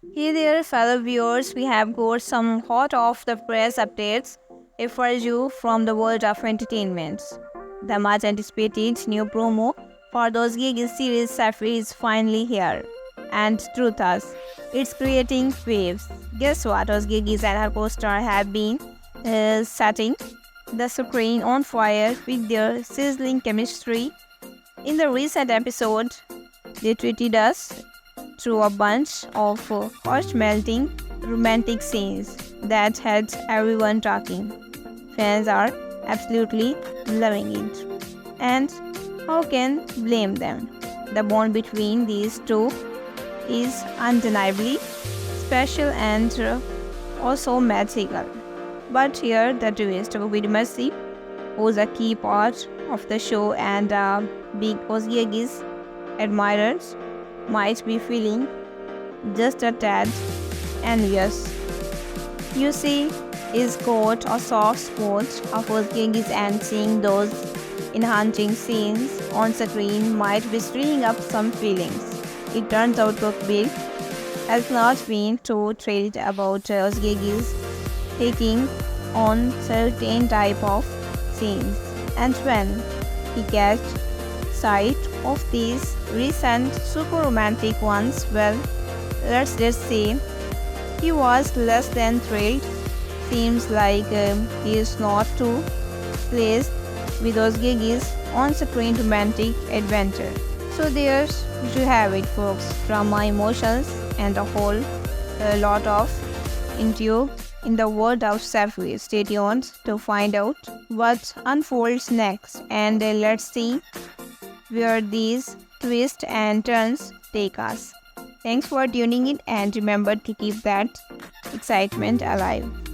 Hey there, fellow viewers. We have got some hot off the press updates for you from the world of entertainment. The much anticipated new promo for those gigs series Sapphire is finally here. And truth us, it's creating waves. Guess what? Ozgigis and her co-star have been uh, setting the screen on fire with their sizzling chemistry. In the recent episode, they treated us through a bunch of uh, heart melting romantic scenes that had everyone talking. Fans are absolutely loving it. And how can blame them? The bond between these two is undeniably special and uh, also magical. But here the twist with Mercy, who's a key part of the show and uh, big Ozgiagis admirers, might be feeling just a tad envious. You see, is got a soft spot of Ozgiagis and seeing those enhancing scenes on screen might be stirring up some feelings. It turns out Cookbill has not been too thrilled about Ozgiagis taking on certain type of scenes and when he gets sight of these recent super romantic ones well let's just say he was less than thrilled. Seems like um, he is not too pleased with those gigs on screen romantic adventure. So there's you have it folks. Drama emotions and a whole lot of into in the world of Sapphire. Stay tuned to find out what unfolds next. And uh, let's see where these twists and turns take us. Thanks for tuning in and remember to keep that excitement alive.